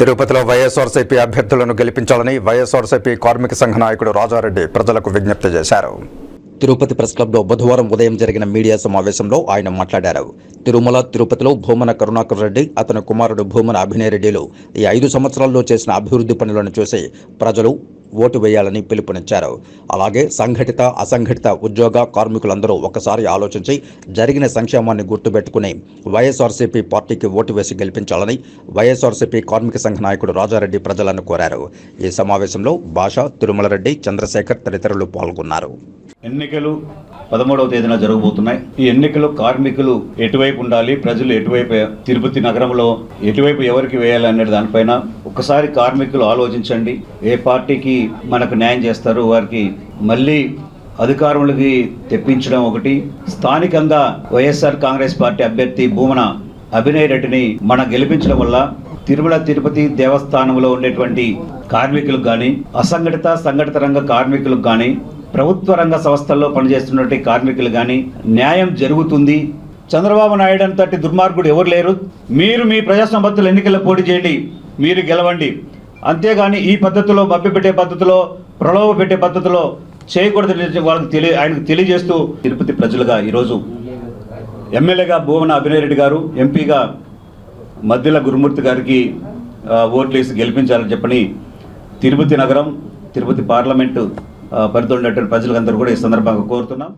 తిరుపతిలో వైఎస్ఆర్సీపీ అభ్యర్థులను గెలిపించాలని వైఎస్ఆర్సీపీ కార్మిక సంఘ నాయకుడు రాజారెడ్డి ప్రజలకు విజ్ఞప్తి చేశారు. తిరుపతి ప్రెస్ క్లబ్లో బుధవారం ఉదయం జరిగిన మీడియా సమావేశంలో ఆయన మాట్లాడారు. తిరుమల తిరుపతిలో భూమన కరుణాకర్ రెడ్డి అతని కుమారుడు భూమన అభినయ రెడ్డిలు ఈ ఐదు సంవత్సరాల్లో చేసిన అభివృద్ధి పనులను చూసి ప్రజలు ఓటు వేయాలని పిలుపునిచ్చారు. అలాగే సంఘటిత అసంఘటిత ఉద్యోగ కార్మికులందరూ ఒకసారి ఆలోచించి జరిగిన సంక్షేమాన్ని గుర్తుపెట్టుకుని వైఎస్ఆర్సీపీ పార్టీకి ఓటు వేసి గెలిపించాలని వైఎస్ఆర్సీపీ కార్మిక సంఘ నాయకుడు రాజారెడ్డి ప్రజలను కోరారు. ఈ సమావేశంలో భాష తిరుమలరెడ్డి చంద్రశేఖర్ తదితరులు పాల్గొన్నారు. ఎన్నికలు పదమూడవ తేదీన జరగబోతున్నాయి. ఈ ఎన్నికలు కార్మికులు ఎటువైపు ఉండాలి ప్రజలు ఎటువైపు తిరుపతి నగరంలో ఎటువైపు ఎవరికి వేయాలనే దానిపైన ఒకసారి కార్మికులు ఆలోచించండి. ఏ పార్టీకి మనకు న్యాయం చేస్తారు వారికి మళ్ళీ అధికారులకి తెప్పించడం ఒకటి. స్థానికంగా వైఎస్ఆర్ కాంగ్రెస్ పార్టీ అభ్యర్థి భూమన అభినయ్ రెడ్డిని మనం గెలిపించడం వల్ల తిరుమల తిరుపతి దేవస్థానంలో ఉండేటువంటి కార్మికులకు కానీ అసంఘటిత సంఘటిత రంగ కార్మికులకు కానీ ప్రభుత్వ రంగ సంస్థల్లో పనిచేస్తున్నటువంటి కార్మికులు కానీ న్యాయం జరుగుతుంది. చంద్రబాబు నాయుడు అంతటి దుర్మార్గుడు ఎవరు లేరు. మీరు మీ ప్రజాసంపత్తులు ఎన్నికల్లో పోటీ చేయండి మీరు గెలవండి. అంతేగాని ఈ పద్ధతిలో మభ్యపెట్టే పద్ధతిలో ప్రలోభ పెట్టే పద్ధతిలో చేయకూడదు వాళ్ళకి తెలియ ఆయనకు తెలియజేస్తూ తిరుపతి ప్రజలుగా ఈరోజు ఎమ్మెల్యేగా భువన అభినయ్ రెడ్డి గారు ఎంపీగా మధ్యల గురుమూర్తి గారికి ఓట్లేసి గెలిపించాలని చెప్పని తిరుపతి నగరం తిరుపతి పార్లమెంటు ఆ, పరిధిలో ప్రజలందరూ కూడా ఈ సందర్భంగా కోరుతున్నాం.